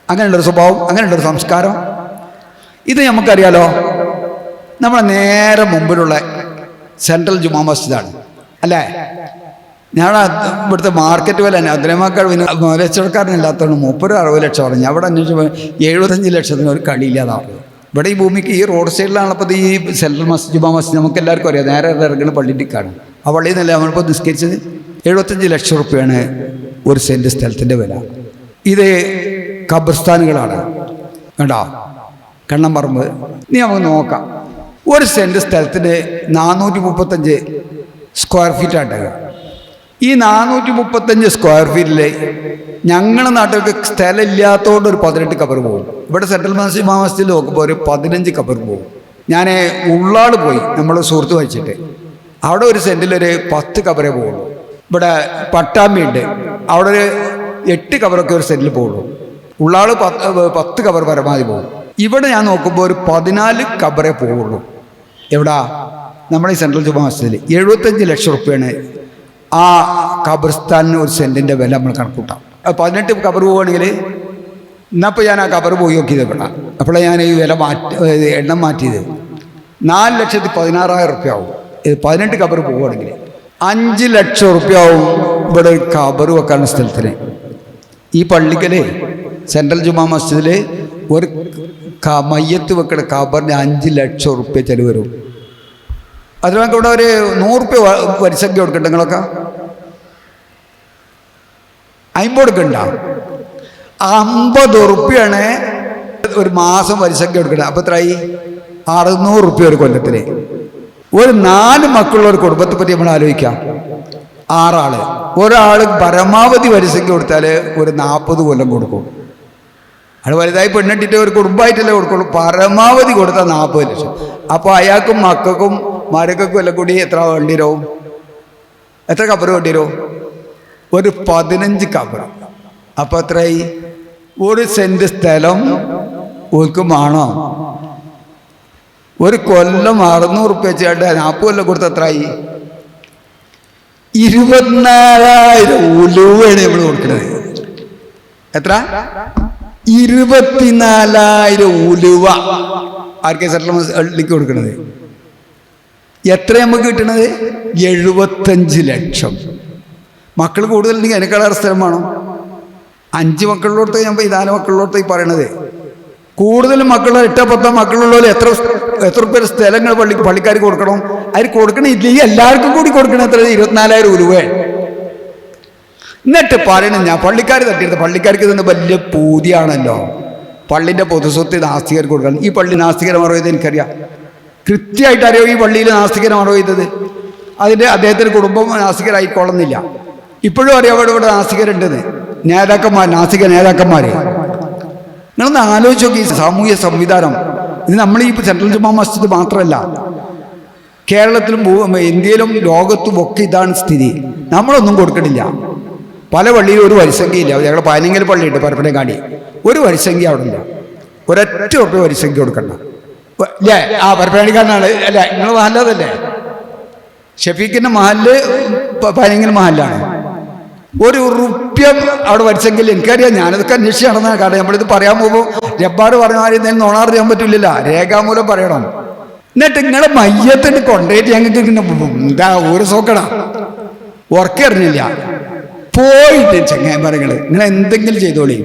അങ്ങനെയുള്ളൊരു സ്വഭാവം അങ്ങനെയുള്ളൊരു സംസ്കാരം. ഇത് നമുക്കറിയാലോ നമ്മളെ നേരെ മുമ്പിലുള്ള സെൻട്രൽ ജുമാ മസ്ജിദാണ് അല്ലേ? ഞാൻ ഇവിടുത്തെ മാർക്കറ്റ് വില തന്നെ. അതിനേക്കാൾ ലക്ഷക്കാരനില്ലാത്തതുകൊണ്ട് മുപ്പത് അറുപത് ലക്ഷം പറഞ്ഞു. അവിടെ അന്വേഷിച്ചപ്പോൾ എഴുപത്തഞ്ച് ലക്ഷത്തിന് ഒരു കളിയില്ലാതാണ് ഇവിടെ ഈ ഭൂമിക്ക് ഈ റോഡ് സൈഡിലാണ് അപ്പോൾ ഈ സെൻട്രൽ മസ്ജിദ് ജുമാ മസ്ജിദ് നമുക്ക് എല്ലാവർക്കും അറിയാം. നേരെ ഇറങ്ങുന്ന പള്ളിക്കാണ്. ആ പള്ളിയിൽ നിന്നല്ലേ നമ്മളിപ്പോൾ നിസ്കരിച്ചത്? എഴുപത്തഞ്ച് ലക്ഷം റുപ്യാണ് ഒരു സെന്റ് സ്ഥലത്തിന്റെ വില. ഇത് ഖബർസ്ഥാനുകളാണ്. കണ്ടോ? കണ്ണമ്പറമ്പ് നീ നമുക്ക് നോക്കാം. ഒരു സെന്റ് സ്ഥലത്തിന് നാനൂറ്റി മുപ്പത്തഞ്ച് സ്ക്വയർ ഫീറ്റ് ഫീറ്റാണ് ഈ നാനൂറ്റി മുപ്പത്തഞ്ച് സ്ക്വയർ ഫീറ്റിൽ ഞങ്ങളുടെ നാട്ടിലൊക്കെ സ്ഥലമില്ലാത്തതുകൊണ്ട് ഒരു പതിനെട്ട് കബർ പോകും. ഇവിടെ സെൻട്രൽ മസ്ജിദ് മസ്ജിദിൽ നോക്കുമ്പോൾ ഒരു പതിനഞ്ച് കബർ പോകും. ഞാൻ ഉള്ളാട് പോയി നമ്മൾ സുഹൃത്ത് വായിച്ചിട്ട് അവിടെ ഒരു സെന്റിലൊരു പത്ത് കബറേ പോകുള്ളൂ. ഇവിടെ പട്ടാമ്പിയുണ്ട് അവിടെ ഒരു എട്ട് കബറൊക്കെ ഒരു സെന്റിൽ പോകുള്ളൂ. ഉള്ളാൾ പത്ത് പത്ത് കബർ പരമാവധി പോകും. ഇവിടെ ഞാൻ നോക്കുമ്പോൾ ഒരു പതിനാല് കബറേ പോവുള്ളൂ എവിടാ? നമ്മുടെ ഈ സെൻട്രൽ ജുമാ മസ്ജിദിൽ എഴുപത്തഞ്ച് ലക്ഷം റുപ്യാണ് ആ ഖബർസ്ഥാനിന് ഒരു സെന്റിന്റെ വില നമ്മൾ കണക്കൂട്ടാം. പതിനെട്ട് കബർ പോവുകയാണെങ്കിൽ എന്നപ്പോൾ ഞാൻ ആ കബർ പോയി നോക്കിയത് ഇവിടെ അപ്പോഴാണ് ഞാൻ ഈ വില മാറ്റി എണ്ണം മാറ്റിയത്. നാല് ലക്ഷത്തി പതിനാറായിരം റുപ്യ ആവും. ഇത് പതിനെട്ട് കബർ പോവുകയാണെങ്കിൽ അഞ്ച് ലക്ഷം റുപ്യ ആവും ഇവിടെ കബർ വെക്കാനുള്ള സ്ഥലത്തിന്. ഈ പള്ളിക്കൽ സെൻട്രൽ ജുമാ മസ്ജിദിൽ ഒരു മയ്യത്ത് വെക്കുന്ന കബറിന് അഞ്ച് ലക്ഷം റുപ്യ ചെലവ് വരും. അതിനൊക്കെ ഇവിടെ ഒരു നൂറ് റുപ്യ വരിസംഖ്യ കൊടുക്കണ്ടെങ്കിലൊക്കെ അമ്പത് കൊടുക്കണ്ട അമ്പത് ഉറുപ്പ്യാണ് ഒരു മാസം വരിസംഖ്യ അപ്പൊ അപ്പം എത്രയായി അറുന്നൂറ് ഉറുപ്പ്യ ഒരു കൊല്ലത്തിന്. ഒരു നാല് മക്കളുള്ള ഒരു കുടുംബത്തെ പറ്റി നമ്മൾ ആലോചിക്കാം. ആറാൾ. ഒരാൾ പരമാവധി വരിസംഖ്യ കൊടുത്താൽ ഒരു നാൽപ്പത് കൊല്ലം കൊടുക്കും. അത് വലുതായി പെണ്ണിട്ടിട്ട് ഒരു കുടുംബമായിട്ടല്ലേ കൊടുക്കുള്ളൂ. പരമാവധി കൊടുത്താൽ നാൽപ്പത് ലക്ഷം. അപ്പോൾ അയാൾക്കും മക്കൾക്കും മരക്കൊക്കെ എല്ലാം കൂടി എത്ര വേണ്ടി വരും? എത്ര കബർ വേണ്ടി വരും? ഒരു പതിനഞ്ച് കബർ അപ്പൊ അത്രയായി ഒരു സെന്റ് സ്ഥലം ഓൽക്കുമാണോ ഒരു കൊല്ലം അറുന്നൂറ് റുപ്യ ചേട്ട നാൽപ്പത് കൊല്ലം കൊടുത്ത എത്രയായി? ഇരുപത്തിനാലായിരം ഉലുവാണ് നമ്മൾ കൊടുക്കുന്നത് എത്ര? ഇരുപത്തിനാലായിരം ഉലുവ. ആർക്കെ സെറ്റിൽമെന്റ് കൊടുക്കുന്നത് എത്ര നമുക്ക് കിട്ടണത്? എഴുപത്തഞ്ച് ലക്ഷം. മക്കൾ കൂടുതലുണ്ടെങ്കിൽ അതിനേക്കാളേറെ സ്ഥലം വേണം. അഞ്ച് മക്കളിലോട്ട് ഞാൻ പോയി നാല് മക്കളിലോട്ട് ഈ പറയണത്. കൂടുതൽ മക്കൾ എട്ടോ പത്തോ മക്കളുള്ളവർ എത്ര എത്ര പേര് സ്ഥലങ്ങൾ പള്ളി പള്ളിക്കാർക്ക് കൊടുക്കണം? അതിന് ഈ എല്ലാവർക്കും കൂടി കൊടുക്കണം എത്ര? ഇരുപത്തിനാലായിരം രൂപ എന്നിട്ട് പറയണം ഞാൻ പള്ളിക്കാർ തട്ടിയെടുത്ത പള്ളിക്കാർക്ക് ഇതൊന്ന് വലിയ പൂതിയാണല്ലോ. പള്ളിന്റെ പൊതുസ്വത്ത് നാസ്തികർക്ക് കൊടുക്കണം. ഈ പള്ളി നാസ്തികരമാറോ ഇത് എനിക്കറിയാം. കൃത്യമായിട്ട് അറിയാം ഈ പള്ളിയിൽ നാസ്തികരമാറോ ചെയ്തത് അതിന്റെ അദ്ദേഹത്തിന്റെ കുടുംബം നാസ്തികരായിക്കൊള്ളുന്നില്ല. ഇപ്പോഴും അറിയാം അവിടെ ഇവിടെ നാസികരുണ്ടെന്ന്. നേതാക്കന്മാർ നാസിക നേതാക്കന്മാർ നിങ്ങളൊന്ന് ആലോചിച്ച് നോക്കി സാമൂഹ്യ സംവിധാനം. ഇത് നമ്മൾ ഈ സെൻട്രൽ ജുമാ മസ്ജിദ് മാത്രമല്ല കേരളത്തിലും ഇന്ത്യയിലും ലോകത്തും ഒക്കെ ഇതാണ് സ്ഥിതി. നമ്മളൊന്നും കൊടുക്കണില്ല. പല പള്ളിയിലും ഒരു വരിസംഖ്യയില്ല. ഞങ്ങളുടെ പതിനെങ്കിൽ പള്ളിയുണ്ട് പരപ്പനങ്ങാടി. ഒരു വരിസംഖ്യ അവിടെ ഇല്ല ഒരൊറ്റ ഉറപ്പ് വരിസംഖ്യ കൊടുക്കണ്ട. അല്ലേ ആ പരപ്പനങ്ങാടിക്കാരനാണ് അല്ലേ? നിങ്ങൾ മഹല്ലതല്ലേ ഷഫീഖിന്റെ മഹൽ പതിനെങ്കിൽ മഹലാണ് ഒരു റുപ്യം അവിടെ വരിച്ചെങ്കിൽ എനിക്കറിയാം. ഞാനതൊക്കെ അന്വേഷിച്ച് നടന്ന കാരണം നമ്മളിത് പറയാൻ പോകുമ്പോൾ ജബ്ബാർ പറഞ്ഞ മാതിരി എന്തെങ്കിലും നോണാറിയാൻ പറ്റില്ല. രേഖാമൂലം പറയണം. എന്നിട്ട് നിങ്ങളെ മയ്യത്തിന് കൊണ്ടേറ്റ് ഞങ്ങൾക്ക് എന്താ ഒരു സോക്കട ഉറക്കറിഞ്ഞില്ല പോയിട്ട് ചങ്ങായിമാരങ്ങൾ നിങ്ങൾ എന്തെങ്കിലും ചെയ്തോളി.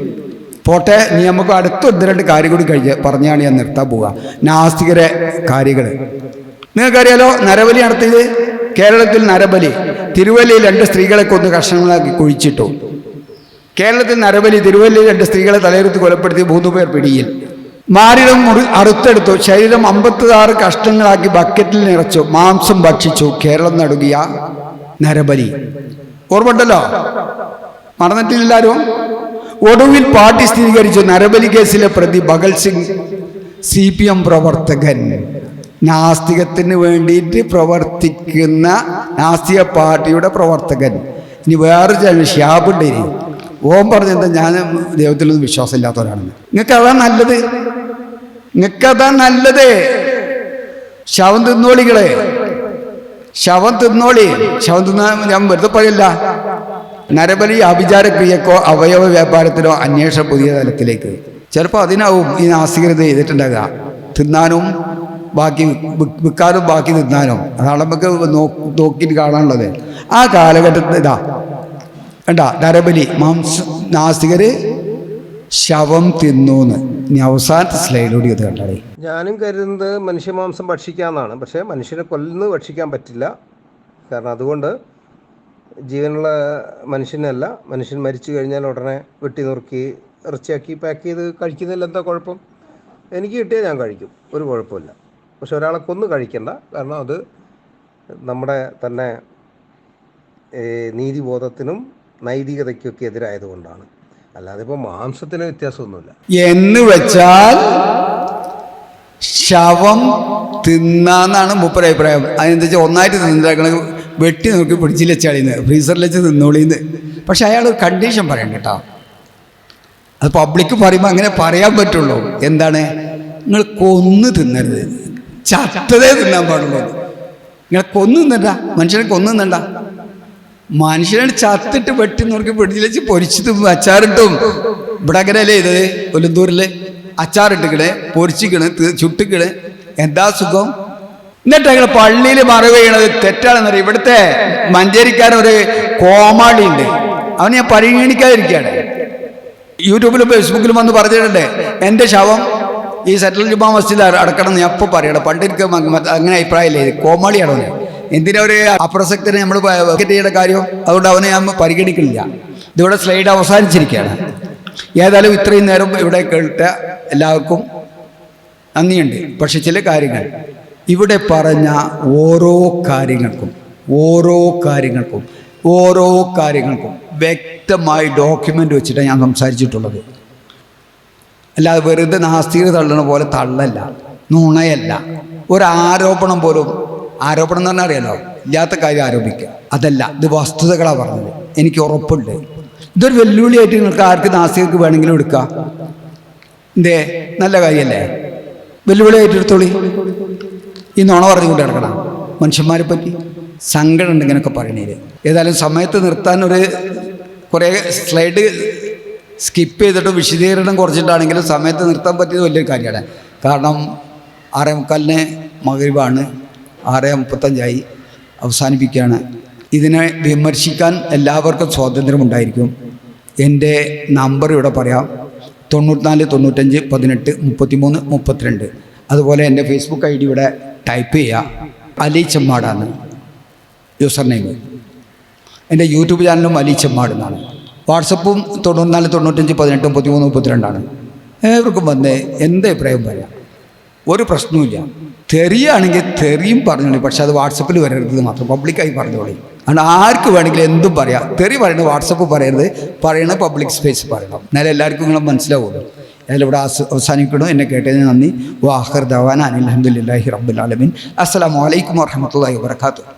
പോട്ടെ നീ നമുക്ക് അടുത്ത ഒന്ന് രണ്ട് കാര്യം കൂടി കഴിഞ്ഞ് പറഞ്ഞാണ് ഞാൻ നിർത്താൻ പോവുക. നാസ്തികരെ കാര്യങ്ങൾ നിങ്ങൾക്കറിയാലോ നരബലി നടത്തിയത് കേരളത്തിൽ നരബലി. തിരുവല്ലയിൽ രണ്ട് സ്ത്രീകളെ കൊന്ന് കഷ്ണങ്ങളാക്കി കുഴിച്ചിട്ടു. കേരളത്തിൽ നരബലി തിരുവല്ലയിൽ രണ്ട് സ്ത്രീകളെ തലയെടുത്ത് കൊലപ്പെടുത്തി മൂന്ന് പേർ പിടിയിൽ. മാരിടം മുറി അറുത്തെടുത്തു. ശരീരം അമ്പത്തിയാറ് കഷ്ണങ്ങളാക്കി ബക്കറ്റിൽ നിറച്ചു. മാംസം ഭക്ഷിച്ചു. കേരളം നടുകിയ നരബലി. ഓർമ്മണ്ടല്ലോ മറന്നിട്ടില്ലാരും? ഒടുവിൽ പാർട്ടി സ്ഥിരീകരിച്ചു. നരബലി കേസിലെ പ്രതി Bhagat Singh C P M പ്രവർത്തകൻ. നാസ്തികത്തിന് വേണ്ടിയിട്ട് പ്രവർത്തിക്കുന്ന നാസ്തിക പാർട്ടിയുടെ പ്രവർത്തകൻ. ഇനി വേറെ ചില ഷ്യാബുണ്ട് ഇനി ഓം പറഞ്ഞെന്താ? ഞാൻ ദൈവത്തിലൊന്നും വിശ്വാസമില്ലാത്തവരാണെന്ന് നിങ്ങൾക്ക് അതാ നല്ലത്. നിങ്ങൾക്ക് അതാ നല്ലത്. ശവം തിന്നോളികളെ ശവം തിന്നോളി. ശവം തിന്നാൻ ഞാൻ വെറുതെ പറയില്ല. നരബലി അഭിചാരക്രിയക്കോ അവയവ വ്യാപാരത്തിലോ അന്വേഷണം പുതിയ തലത്തിലേക്ക്. ചിലപ്പോൾ അതിനാവും ഈ നാസ്തികത ചെയ്തിട്ടുണ്ടാകുക തിന്നാനും ബാക്കി വിൽക്കാനോ ബാക്കി നിന്നാനോ. അതാണ് നമുക്ക് നോക്കിയിട്ട് കാണാനുള്ളത്. ആ കാലഘട്ടത്തിൽ ഇതാ കണ്ട നരബലി മാംസ നാസ്തികര് ശവം തിന്നൂന്ന്. ഇനി അവസാനത്തെ സ്ലൈഡിലൂടെ ഇത് കണ്ടേ ഞാനും കരുതുന്നത് മനുഷ്യമാംസം ഭക്ഷിക്കാമെന്നാണ് പക്ഷേ മനുഷ്യനെ കൊല്ലുന്നത് ഭക്ഷിക്കാൻ പറ്റില്ല. കാരണം അതുകൊണ്ട് ജീവനുള്ള മനുഷ്യനല്ല. മനുഷ്യൻ മരിച്ചു കഴിഞ്ഞാൽ ഉടനെ വെട്ടി നുറുക്കി ഇറച്ചിയാക്കി പാക്ക് ചെയ്ത് കഴിക്കുന്നതിൽ എന്താ കുഴപ്പം? എനിക്ക് കിട്ടിയാൽ ഞാൻ കഴിക്കും. ഒരു കുഴപ്പമില്ല പക്ഷെ ഒരാളെ കൊന്നു കഴിക്കണ്ട. കാരണം അത് നമ്മുടെ തന്നെ നീതിബോധത്തിനും നൈതികതയ്ക്കൊക്കെ എതിരായതുകൊണ്ടാണ്. അല്ലാതെ ഇപ്പോൾ മാംസത്തിന് വ്യത്യാസമൊന്നുമില്ല. എന്ന് വെച്ചാൽ ശവം തിന്നാന്നാണ് മൂപ്പര അഭിപ്രായം. വെച്ചാൽ ഒന്നായിട്ട് തിന്നിട്ടാക്കണ വെട്ടി നോക്കി പിടിച്ചില്ല ചളിന്ന് ഫ്രീസറിൽ വെച്ച് തിന്നോളിന്ന്. പക്ഷെ അയാൾ കണ്ടീഷൻ പറയണം കേട്ടോ. അത് പബ്ലിക് പറയുമ്പോൾ അങ്ങനെ പറയാൻ പറ്റുള്ളൂ. എന്താണ്? നിങ്ങൾ കൊന്നു തിന്നരുത്. ചത്തതേ തിന്നാൻ പാടുള്ളൂ. ഇങ്ങനെ കൊന്നുന്നണ്ട മനുഷ്യനെ കൊന്നുന്നണ്ട മനുഷ്യനെ ചത്തിട്ട് വെട്ടി നോക്കി പിടിച്ചിൽ പൊരിച്ചതും അച്ചാറിട്ടും. ഇവിടെ അങ്ങനെയല്ലേ ഇത് കൊല്ലന്തൂരിൽ അച്ചാറിട്ടിക്കണേ പൊരിച്ചിക്കണ് ചുട്ടിക്കണ്. എന്താ സുഖം? എന്നിട്ട് ഞങ്ങൾ പള്ളിയിൽ മറവ് ചെയ്യണത് തെറ്റാണെന്ന് പറയും. ഇവിടുത്തെ മഞ്ചേരിക്കാരൻ ഒരു കോമാളി ഉണ്ട് അവൻ ഞാൻ പരിഗണിക്കാതിരിക്കുകയാണ്. യൂട്യൂബിലും ഫേസ്ബുക്കിലും വന്ന് പറഞ്ഞിട്ടുണ്ട്. എന്റെ ശവം ഈ സെറ്റിൽ ജുമാ മസ്ജിദ് അടക്കണം എന്ന് അപ്പോൾ പറയണം. പണ്ട് എനിക്ക് മ- മ- അങ്ങനെ അഭിപ്രായമില്ലേ. കോമാളിയാണ് എന്തിനാ ഒരു അപ്രസക്തനെ നമ്മൾ ചെയ്യേണ്ട കാര്യം? അതുകൊണ്ട് അവനെ ഞാൻ പരിഗണിക്കുന്നില്ല. ഇതിവിടെ സ്ലൈഡ് അവസാനിച്ചിരിക്കുകയാണ്. ഏതായാലും ഇത്രയും നേരം ഇവിടെ കേട്ട എല്ലാവർക്കും നന്ദിയുണ്ട്. പക്ഷെ ചില കാര്യങ്ങൾ. ഇവിടെ പറഞ്ഞ ഓരോ കാര്യങ്ങൾക്കും ഓരോ കാര്യങ്ങൾക്കും ഓരോ കാര്യങ്ങൾക്കും വ്യക്തമായി ഡോക്യുമെന്റ് വെച്ചിട്ടാണ് ഞാൻ സംസാരിച്ചിട്ടുള്ളത്. അല്ലാതെ വെറുതെ നാസ്തികത തള്ളണ പോലെ തള്ളല്ല നുണയല്ല. ഒരു ആരോപണം പോലും ആരോപണം എന്ന് പറഞ്ഞാൽ അറിയാലോ? ഇല്ലാത്ത കാര്യം ആരോപിക്കുക. അതല്ല ഇത് വസ്തുതകളാണ് പറഞ്ഞത്. എനിക്ക് ഉറപ്പുണ്ട്. ഇതൊരു വെല്ലുവിളിയായിട്ട് നിങ്ങൾക്ക് ആർക്ക് നാസ്തികർക്ക് വേണമെങ്കിലും എടുക്കാം. എന്തേ? നല്ല കാര്യമല്ലേ വെല്ലുവിളി ഏറ്റെടുത്തോളി ഈ നുണ പറഞ്ഞുകൊണ്ട് കിടക്കണം മനുഷ്യന്മാരെ പറ്റി സങ്കടം ഉണ്ട് ഇങ്ങനെയൊക്കെ പറയണേൽ. ഏതായാലും സമയത്ത് നിർത്താൻ ഒരു കുറേ സ്ലൈഡ് സ്കിപ്പ് ചെയ്തിട്ട് വിശദീകരണം കുറച്ചിട്ടാണെങ്കിലും സമയത്ത് നിർത്താൻ പറ്റിയത് വലിയൊരു കാര്യമാണ്. കാരണം ആറേ മുക്കാലിന് മകരീവാണ് ആറ് മുപ്പത്തഞ്ചായി അവസാനിപ്പിക്കുകയാണ്. ഇതിനെ വിമർശിക്കാൻ എല്ലാവർക്കും സ്വാതന്ത്ര്യമുണ്ടായിരിക്കും എന്റെ നമ്പർ ഇവിടെ പറയാം. തൊണ്ണൂറ്റിനാല് തൊണ്ണൂറ്റഞ്ച് പതിനെട്ട് മുപ്പത്തിമൂന്ന് മുപ്പത്തിരണ്ട്. അതുപോലെ എന്റെ ഫേസ്ബുക്ക് ഐ ഡി ഇവിടെ ടൈപ്പ് ചെയ്യുക. അലി ചെമ്മാടാണ്. യൂസർ നെയിം എന്റെ യൂട്യൂബ് ചാനലും അലി ചെമ്മാട് എന്നാണ്. വാട്സപ്പും തൊണ്ണൂറ്റിനാല് തൊണ്ണൂറ്റഞ്ച് പതിനെട്ട് മുപ്പത്തിമൂന്ന് മുപ്പത്തിരണ്ടാണ്. ഏവർക്കും വന്ന് എന്ത് അഭിപ്രായം പറയാം? ഒരു പ്രശ്നവുമില്ല. തെറിയാണെങ്കിൽ തെറിയും പറഞ്ഞോളി പക്ഷെ അത് വാട്സപ്പിൽ വരരുത് മാത്രം. പബ്ലിക്കായി പറഞ്ഞോളി. അതുകൊണ്ട് ആർക്ക് വേണമെങ്കിലും എന്തും പറയാം. തെറി പറയണത് വാട്സപ്പ് പറയരുത്. പറയണത് പബ്ലിക് സ്പേസ് പറയണം. എന്നാലും എല്ലാവർക്കും നിങ്ങളെ മനസ്സിലാവുള്ളൂ. അവസ- അവസാനിക്കണു എന്നെ കേട്ടതിന് നന്ദി. വാഹർ ദവാൻ അനിൽ അഹമ്മദില്ലാഹി റബ്ബുൽ ആലമീൻ. അസ്സലാമു അലൈക്കും വറഹമത്തല്ലാഹി വാബർക്കാത്തു